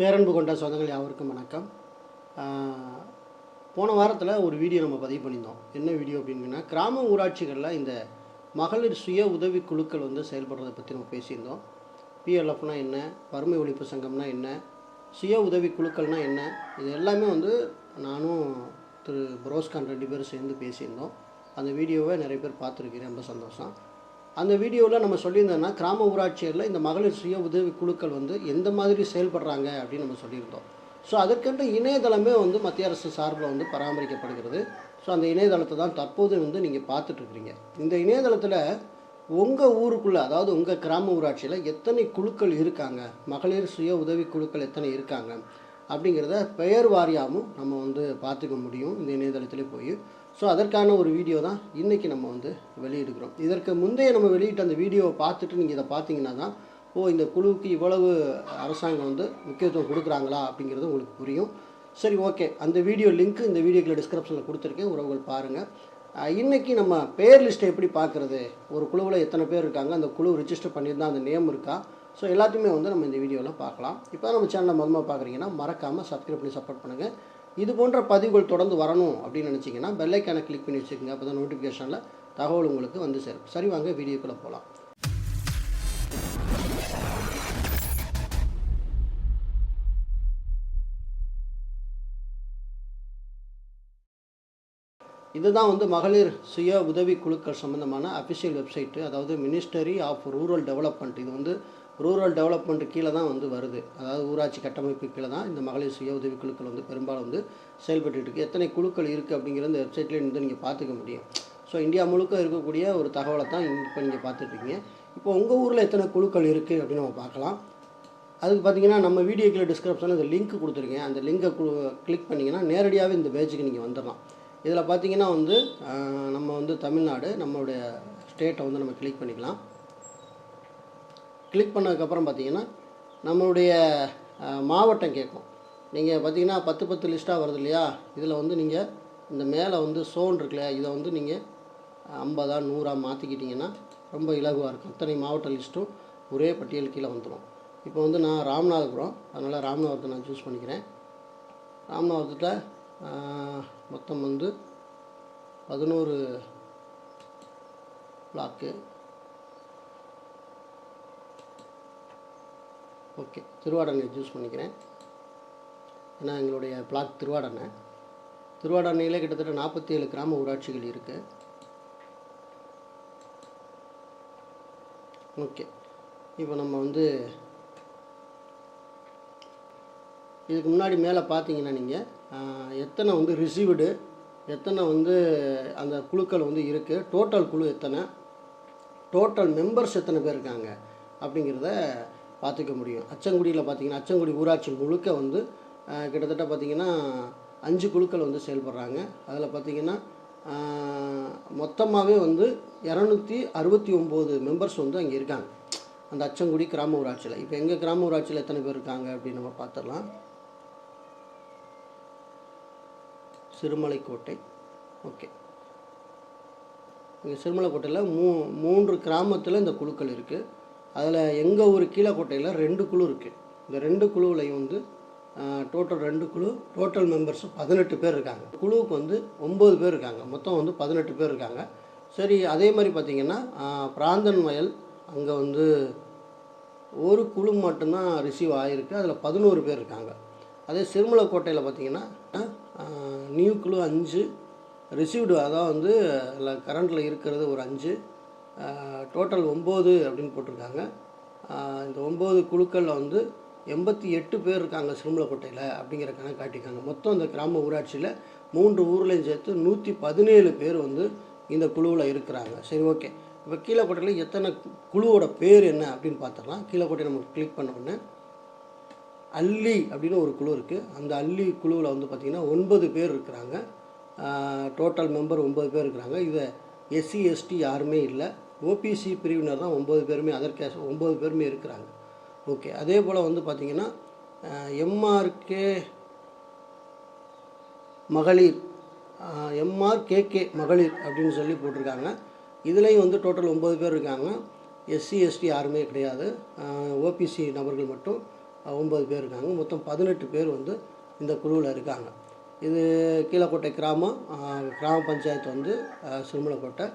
பேரன்பு கொண்ட சொந்தங்கள் யாவருக்கும் வணக்கம். போன வாரத்தில் ஒரு வீடியோ நம்ம பதிவு பண்ணியிருந்தோம். என்ன வீடியோ அப்படின்னா கிராம ஊராட்சிகளில் இந்த மகளிர் சுய உதவி குழுக்கள் வந்து செயல்படுறதை பற்றி நம்ம பேசியிருந்தோம். பிஎல்எஃப்னா என்ன வறுமை ஒழிப்பு சங்கம்னா என்ன சுய உதவி குழுக்கள்னால் என்ன இது எல்லாமே வந்து நானும் திரு. புரோஸ்கான் ரெண்டு பேரும் சேர்ந்து பேசியிருந்தோம். அந்த வீடியோவை நிறைய பேர் பார்த்துருக்கீங்க ரொம்ப சந்தோஷம். அந்த வீடியோவில் நம்ம சொல்லியிருந்தோன்னா கிராம ஊராட்சியில் இந்த மகளிர் சுய உதவி குழுக்கள் வந்து எந்த மாதிரி செயல்படுறாங்க அப்படின்னு நம்ம சொல்லியிருந்தோம். ஸோ அதற்கென்று இணையதளமே வந்து மத்திய அரசு சார்பில் வந்து பராமரிக்கப்படுகிறது. ஸோ அந்த இணையதளத்தை தான் தற்போது வந்து நீங்கள் பார்த்துட்ருக்குறீங்க இந்த இணையதளத்தில் உங்கள் ஊருக்குள்ளே அதாவது உங்கள் கிராம ஊராட்சியில் எத்தனை குழுக்கள் இருக்காங்க? மகளிர் சுய உதவி குழுக்கள் எத்தனை இருக்காங்க? அப்படிங்கிறத பெயர் வாரியாகவும் நம்ம வந்து பார்த்துக்க முடியும் இந்த இணையதளத்திலே போய். ஸோ அதற்கான ஒரு வீடியோ தான் இன்றைக்கி நம்ம வந்து வெளியிடுகிறோம். இதற்கு முந்தைய நம்ம வெளியிட்ட அந்த வீடியோவை பார்த்துட்டு நீங்கள் இதை பார்த்தீங்கன்னா தான் ஓ இந்த குழுவுக்கு இவ்வளவு அரசாங்கம் வந்து முக்கியத்துவம் கொடுக்குறாங்களா அப்படிங்கிறது உங்களுக்கு புரியும். சரி ஓகே. அந்த வீடியோ லிங்க் இந்த வீடியோக்குள்ள டிஸ்கிரிப்ஷனில் கொடுத்துருக்கேன். உறவுகள் பாருங்கள் இன்றைக்கி நம்ம பேர் லிஸ்ட்டை எப்படி பார்க்குறது? ஒரு குழுவில் எத்தனை பேர் இருக்காங்க? அந்த குழு ரிஜிஸ்டர் பண்ணியிருந்தா அந்த நேம் இருக்கா? ஸோ எல்லாத்தையுமே வந்து நம்ம இந்த வீடியோவில் பார்க்கலாம். இப்போ நம்ம சேனலை மொதமாக பார்க்குறீங்கன்னா மறக்காமல் சப்ஸ்கிரைப் பண்ணி சப்போர்ட் பண்ணுங்கள் இது போன்ற பதிவுகள் தொடர்ந்து வரணும் அப்படின்னு நினச்சிங்கன்னா பெல்லைக்கான கிளிக் பண்ணி வச்சுக்கோங்க. அப்போ தான் நோட்டிஃபிகேஷனில் தகவல் உங்களுக்கு வந்து சேரும். சரி வாங்க வீடியோக்குள்ளே போகலாம் இதுதான் வந்து மகளிர் சுய உதவி குழுக்கள் சம்மந்தமான அஃபிஷியல் வெப்சைட்டு அதாவது மினிஸ்டரி ஆஃப் ரூரல் டெவலப்மெண்ட் இது வந்து ரூரல் டெவலப்மெண்ட் கீழே தான் வந்து வருது. அதாவது ஊராட்சி கட்டமைப்பு கீழே தான் இந்த மகளிர் சுய உதவி குழுக்கள் வந்து பெரும்பாலும் வந்து செயல்பட்டு இருக்குது எத்தனை குழுக்கள் இருக்குது அப்படிங்கிற இந்த வெப்சைட்லேயே வந்து நீங்கள் பார்த்துக்க முடியும். ஸோ இந்தியா முழுக்க இருக்கக்கூடிய ஒரு தகவலை தான் இப்போ நீங்கள் பார்த்துட்ருக்கீங்க இப்போ உங்கள் ஊரில் எத்தனை குழுக்கள் இருக்குது அப்படின்னு நம்ம பார்க்கலாம். அதுக்கு பார்த்தீங்கன்னா நம்ம வீடியோக்குள்ள டிஸ்கிரிப்ஷனில் இந்த லிங்க் கொடுத்துருக்கேன். அந்த லிங்கை கிளிக் பண்ணிங்கன்னா நேரடியாகவே இந்த பேஜுக்கு நீங்கள் வந்துடலாம் இதில் பார்த்தீங்கன்னா வந்து நம்ம வந்து தமிழ்நாடு நம்மளுடைய ஸ்டேட்டை வந்து நம்ம கிளிக் பண்ணிக்கலாம். கிளிக் பண்ணதுக்கப்புறம் பார்த்தீங்கன்னா நம்மளுடைய மாவட்டம் கேட்கும். நீங்கள் பார்த்தீங்கன்னா பத்து பத்து லிஸ்ட்டாக வருது இல்லையா? இதில் வந்து நீங்கள் இந்த மேலே வந்து சோன் இருக்கு இல்லையா? இதை வந்து நீங்கள் ஐம்பதா நூறா மாற்றிக்கிட்டிங்கன்னா ரொம்ப இலகுவாக இருக்கும். அத்தனை மாவட்ட லிஸ்ட்டும் ஒரே பட்டியல் கீழே வந்துடும் இப்போ வந்து நான் ராமநாதபுரம் அதனால் ராமநாதபுரத்தை நான் சூஸ் பண்ணிக்கிறேன். ராமநாதபுரத்தில் மொத்தம் வந்து பதினோரு பிளாக்கு ஓகே திருவாடனை சூஸ் பண்ணிக்கிறேன். ஏன்னா எங்களுடைய பிளாக் திருவாடனை. திருவாடனையில் கிட்டத்தட்ட நாற்பத்தி ஏழு கிராம ஊராட்சிகள் இருக்குது ஓகே இப்போ நம்ம வந்து இதுக்கு முன்னாடி மேலே பார்த்தீங்கன்னா நீங்கள் எத்தனை வந்து ரிசீவ்டு எத்தனை வந்து அந்த குழுக்கள் வந்து இருக்குது டோட்டல் குழு எத்தனை டோட்டல் மெம்பர்ஸ் எத்தனை பேர் இருக்காங்க அப்படிங்கிறத பார்த்துக்க முடியும். அச்சங்குடியில் பார்த்தீங்கன்னா அச்சங்குடி ஊராட்சி முழுக்க வந்து கிட்டத்தட்ட பார்த்தீங்கன்னா அஞ்சு குழுக்கள் வந்து செயல்படுறாங்க. அதில் பார்த்தீங்கன்னா மொத்தமாகவே வந்து இரநூத்தி அறுபத்தி ஒம்பது மெம்பர்ஸ் வந்து அங்கே இருக்காங்க. அந்த அச்சங்குடி கிராம ஊராட்சியில். இப்போ எங்கள் கிராம ஊராட்சியில் எத்தனை பேர் இருக்காங்க அப்படின்னு நம்ம பார்த்துடலாம். சிறுமலைக்கோட்டை. ஓகே. இங்கே சிறுமலைக்கோட்டையில் மூ மூன்று கிராமத்தில் இந்த குழுக்கள் இருக்குது அதில் எங்கள் ஊர் கீழக்கோட்டையில் ரெண்டு குழு இருக்குது இந்த ரெண்டு குழுவிலையும் வந்து டோட்டல் ரெண்டு குழு டோட்டல் மெம்பர்ஸ் பதினெட்டு பேர் இருக்காங்க. குழுவுக்கு வந்து ஒம்பது பேர் இருக்காங்க. மொத்தம் வந்து பதினெட்டு பேர் இருக்காங்க. சரி அதே மாதிரி பார்த்திங்கன்னா பிராந்தன் வயல் அங்கே வந்து ஒரு குழு மட்டும்தான் ரிசீவ் ஆகிருக்கு அதில் பதினோரு பேர் இருக்காங்க. அதே சிறுமலைக்கோட்டையில் பார்த்தீங்கன்னா நியூ குழு அஞ்சு ரிசீவ்டு அதான் வந்து அதில் கரண்ட்டில் இருக்கிறது ஒரு அஞ்சு டோட்டல் ஒம்பது அப்படின்னு போட்டிருக்காங்க. இந்த ஒம்பது குழுக்களில் வந்து எண்பத்தி எட்டு பேர் இருக்காங்க சிறுமலக்கோட்டையில் அப்படிங்கிற கணக்கு காட்டியிருக்காங்க. மொத்தம் இந்த கிராம ஊராட்சியில் மூன்று ஊர்லேயும் சேர்த்து நூற்றி பதினேழு பேர் வந்து இந்த குழுவில் இருக்கிறாங்க. சரி ஓகே. இப்போ கீழக்கோட்டையில் எத்தனை குழுவோட பேர் என்ன அப்படின்னு பார்த்துடலாம் கீழக்கோட்டை நம்ம கிளிக் பண்ண உடனே அல்லி அப்படின்னு ஒரு குழு இருக்குது அந்த அல்லி குழுவில் வந்து பார்த்திங்கன்னா ஒன்பது பேர் இருக்கிறாங்க. டோட்டல் மெம்பர் ஒன்பது பேர் இருக்கிறாங்க. இதை எஸ்சி எஸ்டி யாருமே இல்லை. ஓபிசி பிரிவினர் தான் ஒம்பது பேருமே அதர் கேஸ் ஒம்பது பேருமே இருக்கிறாங்க. ஓகே அதே போல் வந்து பார்த்திங்கன்னா எம்ஆர்கே மகளிர் எம்ஆர் கேகே மகளிர் அப்படின்னு சொல்லி போட்டிருக்காங்க. இதுலேயும் வந்து டோட்டல் ஒம்பது பேர் இருக்காங்க. எஸ்சி எஸ்டி யாருமே கிடையாது. ஓபிசி நபர்கள் மட்டும் ஒம்பது பேர் இருக்காங்க. மொத்தம் பதினெட்டு பேர் வந்து இந்த குழுவில் இருக்காங்க. இது கீழக்கோட்டை கிராமம் கிராம பஞ்சாயத்து வந்து சிறுமலக்கோட்டை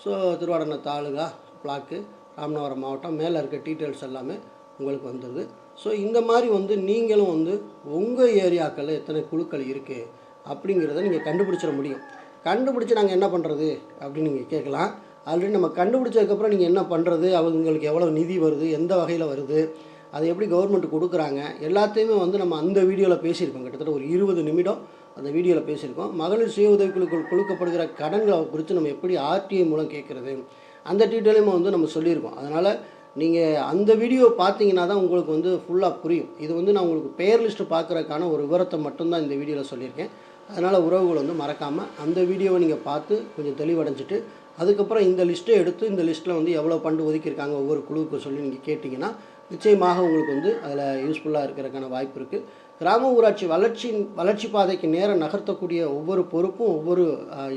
ஸோ திருவாடனை தாலுகா பிளாக்கு ராமநாதபுரம் மாவட்டம் மேலே இருக்க டீட்டெயில்ஸ் எல்லாமே உங்களுக்கு வந்துடுது ஸோ இந்த மாதிரி வந்து நீங்களும் வந்து உங்கள் ஏரியாக்களில் எத்தனை குழுக்கள் இருக்குது அப்படிங்கிறத நீங்கள் கண்டுபிடிச்சிட முடியும். கண்டுபிடிச்சி நாங்கள் என்ன பண்ணுறது அப்படின்னு நீங்கள் கேட்கலாம். ஆல்ரெடி நம்ம கண்டுபிடிச்சதுக்கப்புறம் நீங்கள் என்ன பண்ணுறது அவங்களுக்கு எவ்வளோ நிதி வருது? எந்த வகையில் வருது? அதை எப்படி கவர்மெண்ட் கொடுக்குறாங்க? எல்லாத்தையுமே வந்து நம்ம அந்த வீடியோவில் பேசியிருக்கோம். கிட்டத்தட்ட ஒரு இருபது நிமிடம். அந்த வீடியோவில் பேசியிருக்கோம். மகளிர் சுய உதவிக்குழுக்கள் கொடுக்கப்படுகிற கடன்களை குறித்து நம்ம எப்படி ஆர்டிஐ மூலம் கேட்குறது அந்த டீட்டெயிலையும் வந்து நம்ம சொல்லியிருக்கோம். அதனால் நீங்கள் அந்த வீடியோ பார்த்தீங்கன்னா தான் உங்களுக்கு வந்து ஃபுல்லாக புரியும். இது வந்து நான் உங்களுக்கு பேர் லிஸ்ட்டு பார்க்குறதுக்கான ஒரு விவரத்தை மட்டும்தான் இந்த வீடியோவில் சொல்லியிருக்கேன். அதனால் உறவுகள் வந்து மறக்காமல் அந்த வீடியோவை நீங்கள் பார்த்து கொஞ்சம் தெளிவடைஞ்சிட்டு அதுக்கப்புறம் இந்த லிஸ்ட்டை எடுத்து இந்த லிஸ்ட்டில் வந்து எவ்வளோ பண்டு ஒதுக்கியிருக்காங்க ஒவ்வொரு குழுவுக்கு சொல்லி நீங்கள் கேட்டிங்கன்னா நிச்சயமாக உங்களுக்கு வந்து அதில் யூஸ்ஃபுல்லாக இருக்கிறதுக்கான வாய்ப்பு இருக்குது கிராம ஊராட்சி வளர்ச்சியின் வளர்ச்சி பாதைக்கு நேரம் நகர்த்தக்கூடிய ஒவ்வொரு பொறுப்பும் ஒவ்வொரு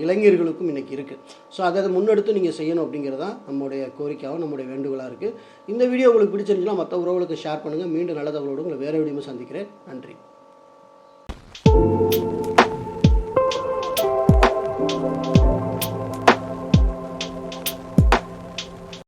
இளைஞர்களுக்கும் இன்றைக்கி இருக்குது ஸோ அதை முன்னெடுத்து நீங்கள் செய்யணும் அப்படிங்கிறது தான் நம்முடைய கோரிக்கையாகவும் நம்முடைய வேண்டுகோளாக இருக்குது இந்த வீடியோ உங்களுக்கு பிடிச்சிருந்துச்சுன்னா மற்ற உறவுகளுக்கு ஷேர் பண்ணுங்கள் மீண்டும் நல்ல தகவலோடு உங்களை வேறு வீடியோ சந்திக்கிறேன். நன்றி. Thank you.